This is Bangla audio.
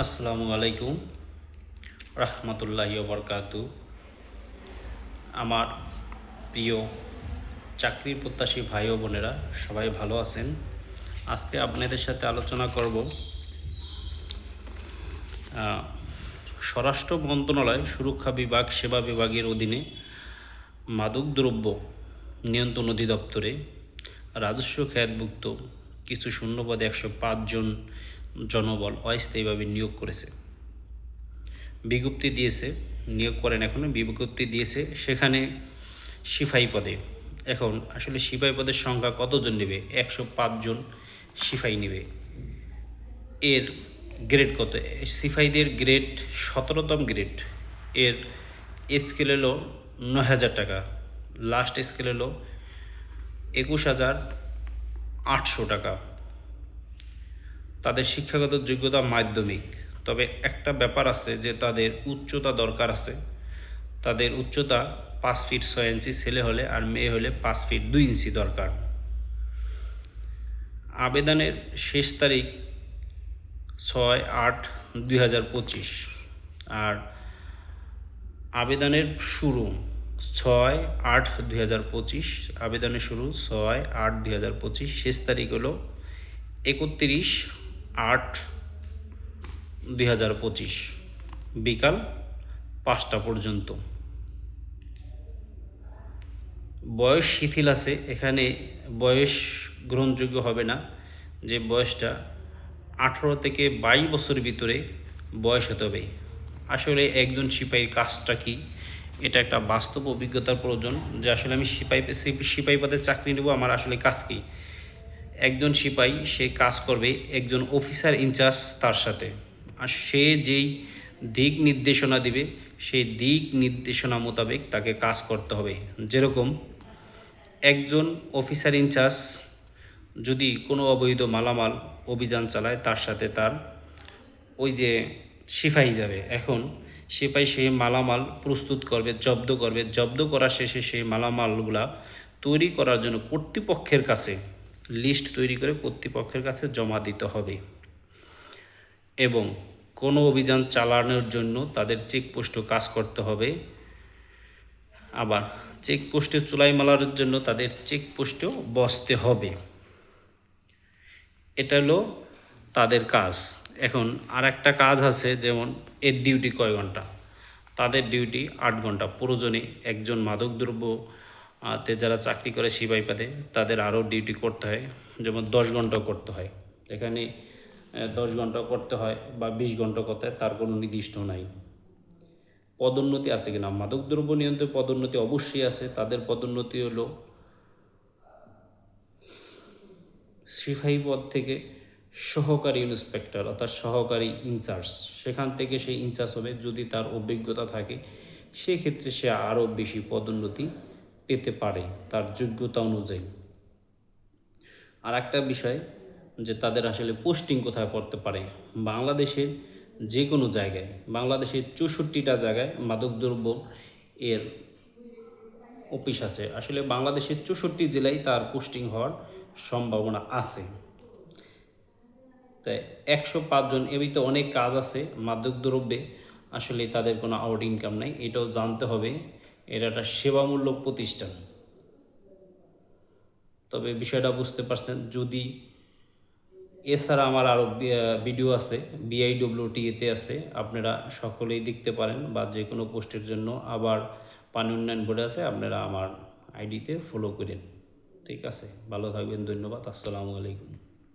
আসসালামু আলাইকুম রহমতুল্লাহি বরকাতু। আমার প্রিয় চাকরির প্রত্যাশী ভাই ও বোনেরা, সবাই ভালো আছেন? আজকে আপনাদের সাথে আলোচনা করব স্বরাষ্ট্র মন্ত্রণালয় সুরক্ষা বিভাগ, সেবা বিভাগের অধীনে মাদকদ্রব্য নিয়ন্ত্রণ অধিদপ্তরে রাজস্ব খ্যাতভুক্ত কিছু শূন্যপদে একশো জন জনবল অস্থায়ীভাবে নিয়োগ করেছে। বিজ্ঞপ্তি দিয়েছে, নিয়োগ করেন এখনও বিজ্ঞপ্তি দিয়েছে সেখানে সিফাই পদে। এখন আসলে সিপাহী পদের সংখ্যা কতজন নেবে? একশো পাঁচজন সিপাহী নেবে। এর গ্রেড কত? সিপাহীদের গ্রেড সতেরোতম গ্রেড। এর স্কেল এলো ন হাজার টাকা। লাস্ট স্কেল এলো একুশ হাজার আটশো টাকা। তাদের শিক্ষাগত যোগ্যতা মাধ্যমিক। তবে একটা ব্যাপার আছে যে তাদের উচ্চতা দরকার আছে। তাদের উচ্চতা পাঁচ ফিট ছয় ইঞ্চি ছেলে হলে আর মেয়ে হলে পাঁচ ফিট দুই ইঞ্চি দরকার। আবেদনের শেষ তারিখ ছয় আট দুই আর আবেদনের শুরু ছয় আট দুই আবেদনের শুরু ছয় আট দুই শেষ তারিখ হলো একত্রিশ আট দুই হাজার পঁচিশ। বিকাল পাঁচটা পর্যন্ত। বয়স শিথিল আছে, এখানে বয়স গ্রহণযোগ্য হবে না। যে বয়সটা আঠারো থেকে বাইশ বছরের ভিতরে বয়স হতে হবে। আসলে একজন সিপাহীর কাজটা কি? এটা একটা বাস্তব অভিজ্ঞতার প্রয়োজন যে আসলে আমি সিপাহী সিপাহী পদে চাকরি নেব, আমার আসলে কাজ কী? একজন সিপাহী সে কাজ করবে, একজন অফিসার ইনচার্জ তার সাথে। আর সে যেই দিক নির্দেশনা দিবে, সেই দিক নির্দেশনা মোতাবেক তাকে কাজ করতে হবে। যেরকম, একজন অফিসার ইনচার্জ যদি কোনো অবৈধ মালামাল, অভিযান চালায়, তার সাথে তার ওই যে সিপাহী যাবে। এখন সিপাহী সেই মালামাল প্রস্তুত করবে, জব্দ করবে। জব্দ করার শেষে সেই মালামালগুলা তৈরি করার জন্য কর্তৃপক্ষের কাছে লিস্ট তৈরি করে কর্তৃপক্ষের কাছে জমা দিতে হবে। এবং কোনো অভিযান চালানোর জন্য তাদের চেকপোস্টও কাজ করতে হবে। আবার চেকপোস্টে চুলাই মালার জন্য তাদের চেকপোস্টেও বসতে হবে। এটা হলো তাদের কাজ। এখন আর একটা কাজ আছে, যেমন এর ডিউটি কয় ঘণ্টা? তাদের ডিউটি আট ঘণ্টা। প্রয়োজনে একজন মাদকদ্রব্য তে যারা চাকরি করে পদে, তাদের আরও ডিউটি করতে হয়। যেমন দশ ঘন্টাও করতে হয়। এখানে দশ ঘণ্টা করতে হয় বা বিশ ঘণ্টা করতে হয়, তার কোনো নির্দিষ্ট নাই। পদোন্নতি আছে কিনা? মাদকদ্রব্য নিয়ন্ত্রণ পদোন্নতি অবশ্যই আছে। তাদের পদোন্নতি হলো সিফাই পদ থেকে সহকারী ইন্সপেক্টর অর্থাৎ সহকারী ইনচার্জ সেখান থেকে সে ইনচার্জ হবে। যদি তার অভিজ্ঞতা থাকে, সেক্ষেত্রে সে আরও বেশি পদোন্নতি পেতে পারে তার যোগ্যতা অনুযায়ী। আর একটা বিষয় যে তাদের আসলে পোস্টিং কোথায় পড়তে পারে, বাংলাদেশের যে কোনো জায়গায়, বাংলাদেশের চৌষট্টিটা জায়গায় মাদকদ্রব্য এর অফিস আছে। আসলে বাংলাদেশের চৌষট্টি জেলায় তার পোস্টিং হওয়ার সম্ভাবনা আছে। তাই একশো পাঁচজন এমনিতে অনেক কাজ আছে মাদকদ্রব্যে আসলে তাদের কোনো আউট ইনকাম নাই, এটাও জানতে হবে। এটা একটা সেবামূলক প্রতিষ্ঠান। তবে বিষয়টা বুঝতে পারছেন, যদি এছাড়া আমার আরও ভিডিও আছে বিআইডব্লিউটিএতে আছে, আপনারা সকলেই দেখতে পারেন বা যে কোনো পোস্টের জন্য আবার পানি উন্নয়ন বোর্ডে আছে, আপনারা আমার আইডিতে ফলো করেন। ঠিক আছে, ভালো থাকবেন, ধন্যবাদ, আসসালামু আলাইকুম।